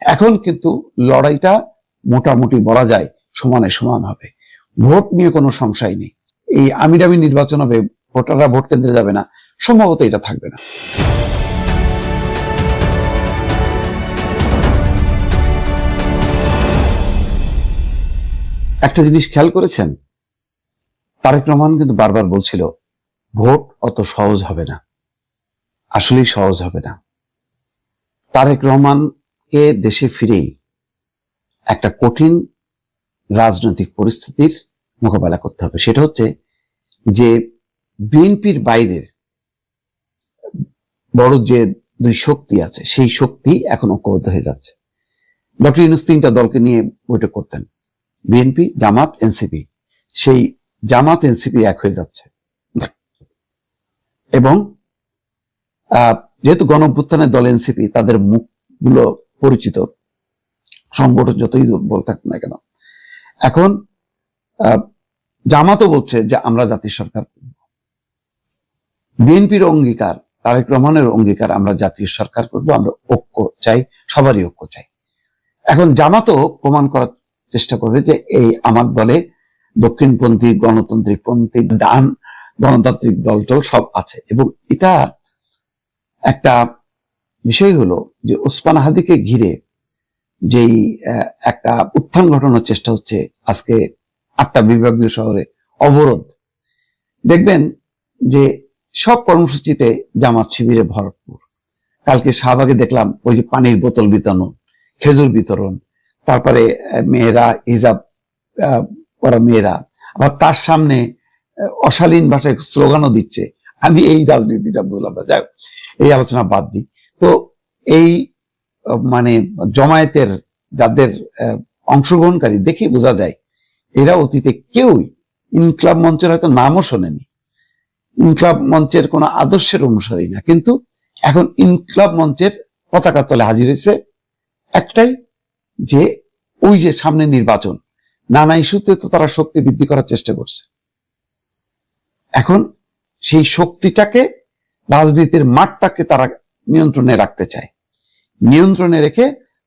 এখন কিন্তু লড়াইটা মোটামুটি বলা যায় সমানে সমান হবে। ভোট নিয়ে কোনো সংশয় নেই। এই আমিরামি নির্বাচন হবে, ভোটাররা ভোট কেন্দ্রে যাবে না, সম্ভবত এটা থাকবে না। একটা জিনিস খেয়াল করেছেন? তারেক রহমান কিন্তু বারবার বলছিল, ভোট অত সহজ হবে না। আসলেই সহজ হবে না। তারেক রহমানকে দেশে ফিরেই একটা কঠিন রাজনৈতিক পরিস্থিতির মোকাবেলা করতে হবে। সেটা হচ্ছে যে বিএনপির বাইরের বড় যে দুই শক্তি আছে, সেই শক্তি এখন ঐক্যবদ্ধ হয়ে যাচ্ছে। ডক্টর ইউনুস তিনটা দলকে নিয়ে বৈঠক করতেন। BNP, Jamaat, NCP. সেই জামাত, এনসিপি এক হয়ে যাচ্ছে। এবং যেহেতু গণভ্যুত্থানের দল এনসিপি, তাদের মুখগুলো পরিচিত। সংগঠন যতই বল থাকুক না কেন। এখন জামাতও বলছে যে আমরা জাতীয় সরকার। বিএনপির অঙ্গীকার, তারেক রহমানের অঙ্গীকার, আমরা জাতীয় সরকার করব, আমরা ঐক্য চাই, সবারই ঐক্য চাই। এখন জামাতও প্রমাণ করার চেষ্টা করবে যে এই আমার দলে দক্ষিণপন্থী গণতান্ত্রিক পন্থী ডান গণতান্ত্রিক দলটল সব আছে। এবং এটা একটা বিষয় হলো যে ওসমান হাদিকে ঘিরে যেই একটা উত্থান ঘটানোর চেষ্টা হচ্ছে আজকে আটটা বিভাগীয় শহরে অবরোধ। দেখবেন যে সব কর্মসূচিতে জামাত শিবিরে ভরপুর। কালকে শাহবাগে দেখলাম ওই যে পানির বোতল বিতরণ, খেজুর বিতরণ, তারপরে মেয়েরা হিজাব করা মেয়েরা। আবার তার সামনে অশালীন ভাষায় স্লোগানও দিচ্ছে। আমি এই রাজনীতিটা বললাম না। যাই এই আলোচনা বাদ দিই। তো এই মানে জমায়েতের যাদের অংশগ্রহণকারী দেখে বোঝা যায়, এরা অতীতে কেউই ইনক্লাব মঞ্চের হয়তো নামও শোনেনি। ইনক্লাব মঞ্চের কোনো আদর্শের অনুসারী না। কিন্তু এখন ইনক্লাব মঞ্চের পতাকা তলে হাজির হয়েছে একটাই যে ওই যে সামনে নির্বাচন, নানা ইস্যুতে তো তারা শক্তি বৃদ্ধি করার চেষ্টা করছে। এখন সেই শক্তিটাকে, রাজনীতির মাঠটাকে তারা নিয়ন্ত্রণে রাখতে চায়। নিয়ন্ত্রণে রেখে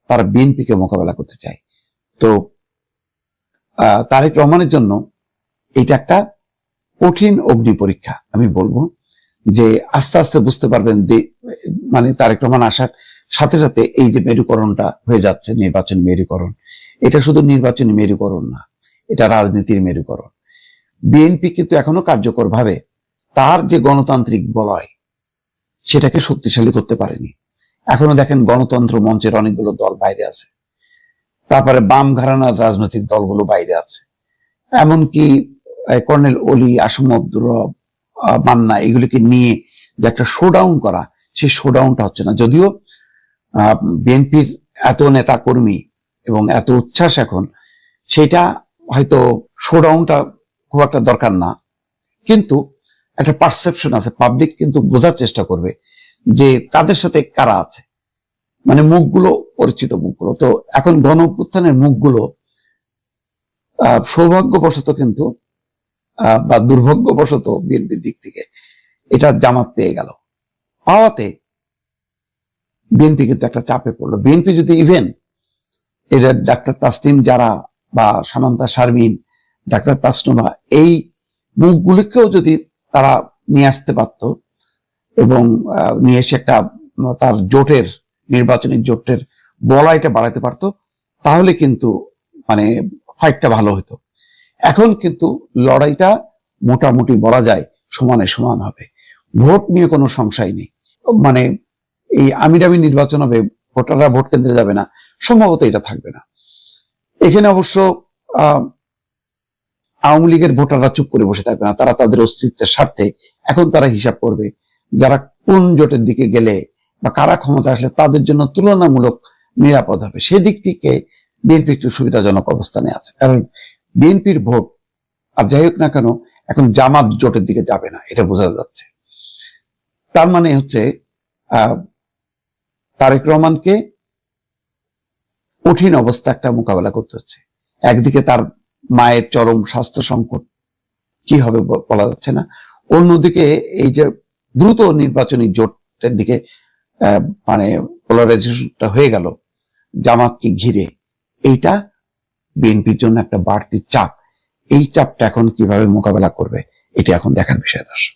তারা বিএনপিকে মোকাবেলা করতে চায়। তো তারেক রহমানের জন্য এটা একটা কঠিন অগ্নি পরীক্ষা, আমি বলব। যে আস্তে আস্তে বুঝতে পারবেন মানে তারেক রহমান আসার সাথে সাথে এই যে মেরুকরণটা হয়ে যাচ্ছে, নির্বাচন মেরুকরণ, এটা শুধু নির্বাচনী মেরুকরণ না, এটা রাজনীতির মেরুকরণ। বিএনপি কিন্তু এখনও কার্যকর ভাবে তার যে গণতান্ত্রিক বলয় সেটাকে শক্তিশালী করতে পারেনি। এখনও দেখেন গণতন্ত্র মঞ্চের অনেকগুলো দল বাইরে আছে। তারপরে বাম ঘরানার রাজনৈতিক দলগুলো বাইরে আছে। এমনকি কর্নেল অলি, আসম আব্দুর মান্না, এগুলিকে নিয়ে যে একটা শোডাউন করা, সেই শোডাউনটা হচ্ছে না। যদিও বিএনপির এত নেতা কর্মী এবং এত উচ্ছ্বাস এখন, সেটা হয়তো শোডাউনটা খুব একটা দরকার না। কিন্তু একটা পারসেপশন আছে পাবলিক কিন্তু বোঝার চেষ্টা করবে যে কাদের সাথে কারা আছে। মানে মুখগুলো, পরিচিত মুখগুলো। তো এখন গণ অভ্যুত্থানের মুখগুলো সৌভাগ্যবশত কিন্তু বা দুর্ভাগ্যবশত বিএনপির দিক থেকে এটা জামাত পেয়ে গেল। পাওয়াতে বিএনপি কিন্তু একটা চাপে পড়ল। বিএনপি যদি ইভেন এটা ডাক্তার তাসলিম যারা বা সামান্তা শারমিন, ডাক্তার তাসনুমা, এই মুখগুলিকেও যদি তারা নিয়ে আসতে পারত এবং নিয়ে এসে একটা তার জোটের, নির্বাচনী জোটের বলাইটা বাড়াতে পারতো, তাহলে কিন্তু মানে ফাইটটা ভালো হতো এখন কিন্তু লড়াইটা মোটামুটি বলা যায় সমানে সমান হবে। ভোট নিয়ে কোনো সংশয় নেই। মানে এই আমিরামি নির্বাচন হবে, ভোটাররা ভোট কেন্দ্রে যাবে না, সম্ভবত এটা থাকবে না। এখানে অবশ্য আওয়ামী লীগের ভোটাররা চুপ করে বসে থাকবে না, তারা তাদের অস্তিত্বের স্বার্থে এখন তারা হিসাব করবে যারা কোন জোটের দিকে গেলে বা কারা ক্ষমতা আসলে তাদের জন্য তুলনামূলক নিরাপদ হবে। সেদিক থেকে বিএনপি একটু সুবিধাজনক অবস্থানে আছে। কারণ বিএনপির ভোট, আর যাই হোক না কেন, এখন জামাত জোটের দিকে যাবে না, এটা বোঝা যাচ্ছে। তার মানে হচ্ছে তারেক রহমানকে কঠিন অবস্থা একটা মোকাবেলা করতে হচ্ছে। একদিকে তার মায়ের চরম স্বাস্থ্য সংকট। কি হবে বলা যাচ্ছে না। অন্যদিকে এই যে দ্রুত নির্বাচনী জোটের দিকে মানে পোলারাইজেশনটা হয়ে গেল, জামাতকে ঘিরে। এইটা বিএনপির জন্য একটা বাড়তি চাপ। এই চাপটা এখন কীভাবে মোকাবেলা করবে, এটা এখন দেখার বিষয় দর্শক।